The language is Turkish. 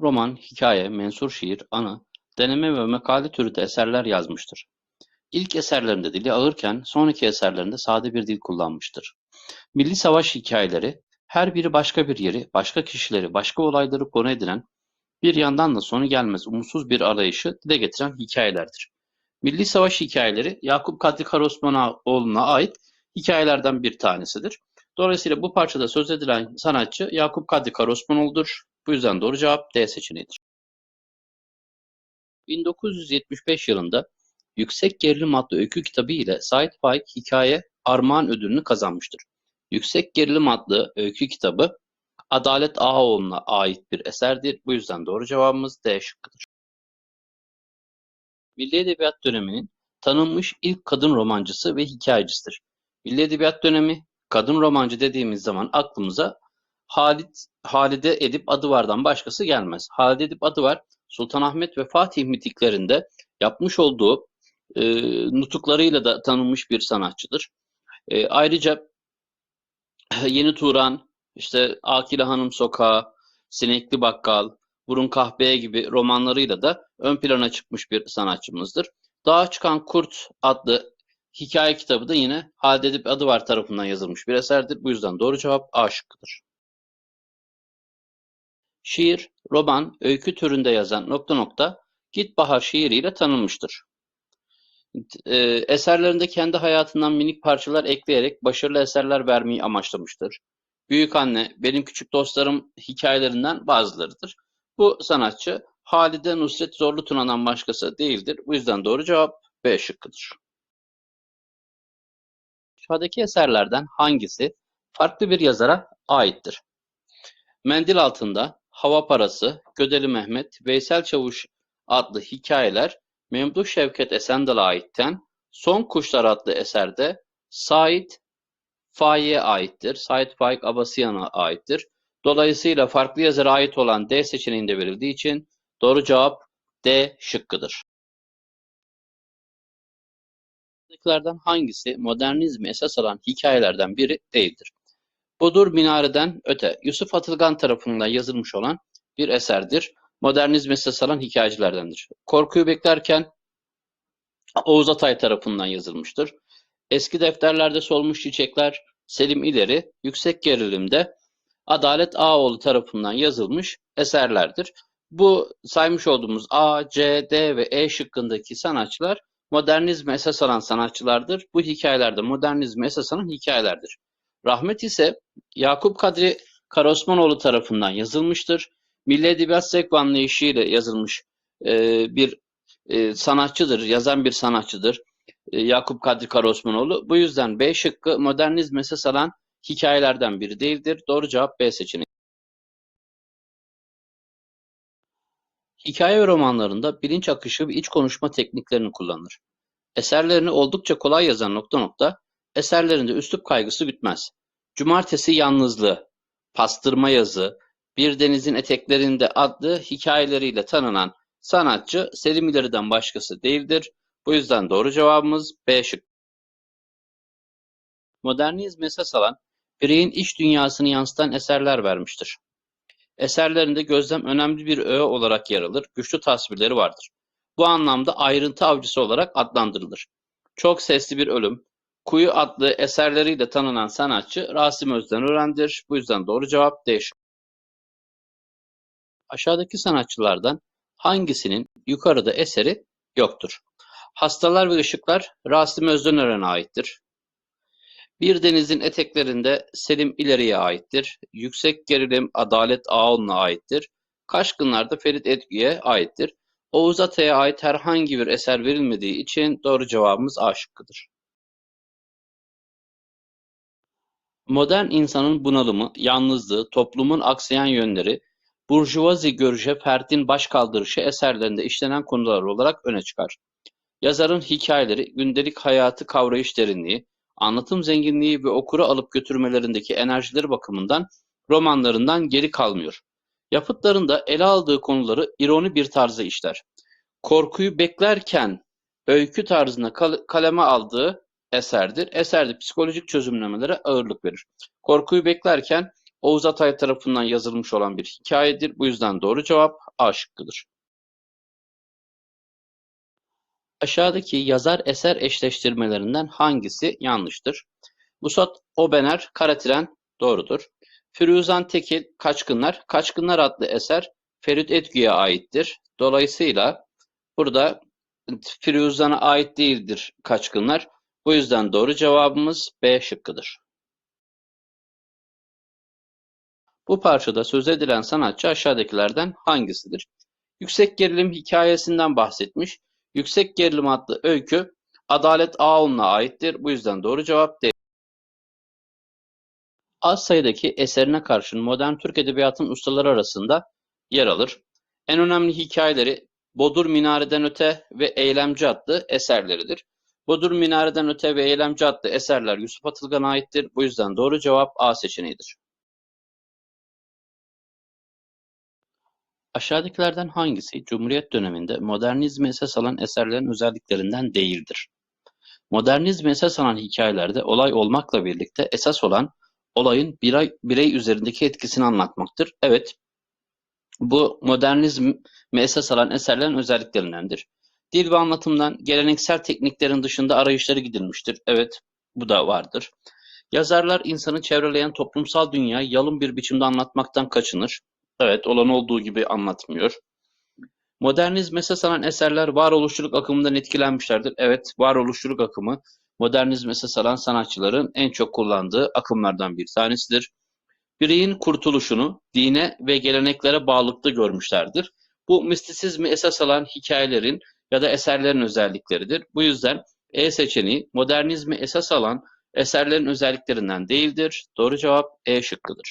Roman, hikaye, mensur şiir, anı, deneme ve makale türünde eserler yazmıştır. İlk eserlerinde dili ağırken sonraki eserlerinde sade bir dil kullanmıştır. Milli savaş hikayeleri, her biri başka bir yeri, başka kişileri, başka olayları konu edinen, bir yandan da sonu gelmez umutsuz bir arayışı dile getiren hikayelerdir. Milli savaş hikayeleri Yakup Kadri Karaosmanoğlu'na ait hikayelerden bir tanesidir. Dolayısıyla bu parçada söz edilen sanatçı Yakup Kadri Karaosmanoğlu'dur. Bu yüzden doğru cevap D seçeneğidir. 1975 yılında Yüksek Gerilim adlı öykü kitabı ile Sait Faik Hikaye Armağan ödülünü kazanmıştır. Yüksek Gerilim adlı öykü kitabı Adalet Ağaoğlu'na ait bir eserdir. Bu yüzden doğru cevabımız D şıkkıdır. Milli Edebiyat döneminin tanınmış ilk kadın romancısı ve hikayecisidir. Milli Edebiyat dönemi kadın romancı dediğimiz zaman aklımıza Halit, Halide Edip Adıvar'dan başkası gelmez. Halide Edip Adıvar Sultanahmet ve Fatih mitiklerinde yapmış olduğu e, nutuklarıyla da tanınmış bir sanatçıdır. E, ayrıca Yeni Turan, işte Akile Hanım Sokağı, Sinekli Bakkal, Burun Kahpeye gibi romanlarıyla da ön plana çıkmış bir sanatçımızdır. Dağa Çıkan Kurt adlı hikaye kitabı da yine Halide Edip Adıvar tarafından yazılmış bir eserdir. Bu yüzden doğru cevap A şıkkıdır. Şiir, roman, öykü türünde yazan nokta nokta Git Bahar şiiriyle tanınmıştır. E, eserlerinde kendi hayatından minik parçalar ekleyerek başarılı eserler vermeyi amaçlamıştır. Büyük Anne, Benim Küçük Dostlarım hikayelerinden bazılarıdır. Bu sanatçı Halide Nusret Zorlu Tuna'dan başkası değildir. Bu yüzden doğru cevap B şıkkıdır. Aşağıdaki eserlerden hangisi farklı bir yazara aittir? Mendil Altında, Hava Parası, Gödeli Mehmet, Veysel Çavuş adlı hikayeler Memduh Şevket Esendal'a aitten Son Kuşlar adlı eserde Sait Faik'e aittir. Sait Faik Abasıyan'a aittir. Dolayısıyla farklı yazara ait olan D seçeneğinde verildiği için doğru cevap D şıkkıdır. Buradakilerden hangisi modernizmi esas alan hikayelerden biri değildir? Budur Minare'den öte Yusuf Atılgan tarafından yazılmış olan bir eserdir. Modernizm esas alan hikayecilerdendir. Korkuyu beklerken Oğuz Atay tarafından yazılmıştır. Eski defterlerde solmuş çiçekler Selim İleri, yüksek gerilimde Adalet Ağoğlu tarafından yazılmış eserlerdir. Bu saymış olduğumuz A, C, D ve E şıkkındaki sanatçılar modernizme esas alan sanatçılardır. Bu hikayelerde modernizme esas alan hikayelerdir. Rahmet ise Yakup Kadri Karaosmanoğlu tarafından yazılmıştır. Milli Edebiyat ve anlayışıyla yazılmış e, bir e, sanatçıdır, yazan bir sanatçıdır. E, Yakup Kadri Karaosmanoğlu. Bu yüzden B şıkkı modernizm esas alan hikayelerden biri değildir. Doğru cevap B seçeneği. Hikaye romanlarında bilinç akışı ve iç konuşma tekniklerini kullanır. Eserlerini oldukça kolay yazan nokta nokta, eserlerinde üslup kaygısı gütmez. Cumartesi Yalnızlığı, Pastırma Yazı, Bir Denizin Eteklerinde adlı hikayeleriyle tanınan sanatçı Selim İleri'den başkası değildir. Bu yüzden doğru cevabımız B şık. Modernizm esas alan, bireyin iç dünyasını yansıtan eserler vermiştir. Eserlerinde gözlem önemli bir öğe olarak yer alır, güçlü tasvirleri vardır. Bu anlamda ayrıntı avcısı olarak adlandırılır. Çok Sesli Bir Ölüm, Kuyu adlı eserleriyle tanınan sanatçı Rasim Özdenören'dir. Bu yüzden doğru cevap D. Aşağıdaki sanatçılardan hangisinin yukarıda eseri yoktur? Hastalar ve Işıklar Rasim Özdenören'e aittir. Bir Denizin Eteklerinde Selim İleri'ye aittir. Yüksek Gerilim Adalet Ağaoğlu'na aittir. Kaşkınlar'da Ferit Edgü'ye aittir. Oğuz Atay'a ait herhangi bir eser verilmediği için doğru cevabımız A şıkkıdır. Modern insanın bunalımı, yalnızlığı, toplumun aksayan yönleri, burjuvazi görüşe ferdin başkaldırışı eserlerinde işlenen konular olarak öne çıkar. Yazarın hikayeleri, gündelik hayatı kavrayış derinliği, anlatım zenginliği ve okuru alıp götürmelerindeki enerjileri bakımından romanlarından geri kalmıyor. Yapıtlarında ele aldığı konuları ironi bir tarzda işler. Korkuyu beklerken öykü tarzına kaleme aldığı eserdir. Eserde psikolojik çözümlemelere ağırlık verir. Korkuyu beklerken Oğuz Atay tarafından yazılmış olan bir hikayedir. Bu yüzden doğru cevap A şıkkıdır. Aşağıdaki yazar eser eşleştirmelerinden hangisi yanlıştır? Vusat Obener, Karatren doğrudur. Firuzan Tekil, Kaçkınlar. Kaçkınlar adlı eser Ferit Etgü'ye aittir. Dolayısıyla burada Firuzan'a ait değildir Kaçkınlar. Bu yüzden doğru cevabımız B şıkkıdır. Bu parçada söz edilen sanatçı aşağıdakilerden hangisidir? Yüksek Gerilim hikayesinden bahsetmiş. Yüksek Gerilim adlı öykü Adalet Ağaoğlu'na aittir. Bu yüzden doğru cevap D. Az sayıdaki eserine karşın modern Türk edebiyatının ustaları arasında yer alır. En önemli hikayeleri Bodur Minare'den Öte ve Eylemci adlı eserleridir. Bodur Minare'den Öte ve Eylemci adlı eserler Yusuf Atılgan'a aittir. Bu yüzden doğru cevap A seçeneğidir. Aşağıdakilerden hangisi Cumhuriyet döneminde modernizmi esas alan eserlerin özelliklerinden değildir? Modernizmi esas alan hikayelerde olay olmakla birlikte esas olan olayın birey, birey üzerindeki etkisini anlatmaktır. Evet, bu modernizmi esas alan eserlerin özelliklerindendir. Dil ve anlatımdan geleneksel tekniklerin dışında arayışları gidilmiştir. Evet, bu da vardır. Yazarlar insanı çevreleyen toplumsal dünyayı yalın bir biçimde anlatmaktan kaçınır. Evet, olan olduğu gibi anlatmıyor. Modernizm esas alan eserler varoluşçuluk akımından etkilenmişlerdir. Evet, varoluşçuluk akımı modernizm esas alan sanatçıların en çok kullandığı akımlardan bir tanesidir. Bireyin kurtuluşunu dine ve geleneklere bağlılıkta görmüşlerdir. Bu mistisizmi esas alan hikayelerin ya da eserlerin özellikleridir. Bu yüzden E seçeneği modernizmi esas alan eserlerin özelliklerinden değildir. Doğru cevap E şıkkıdır.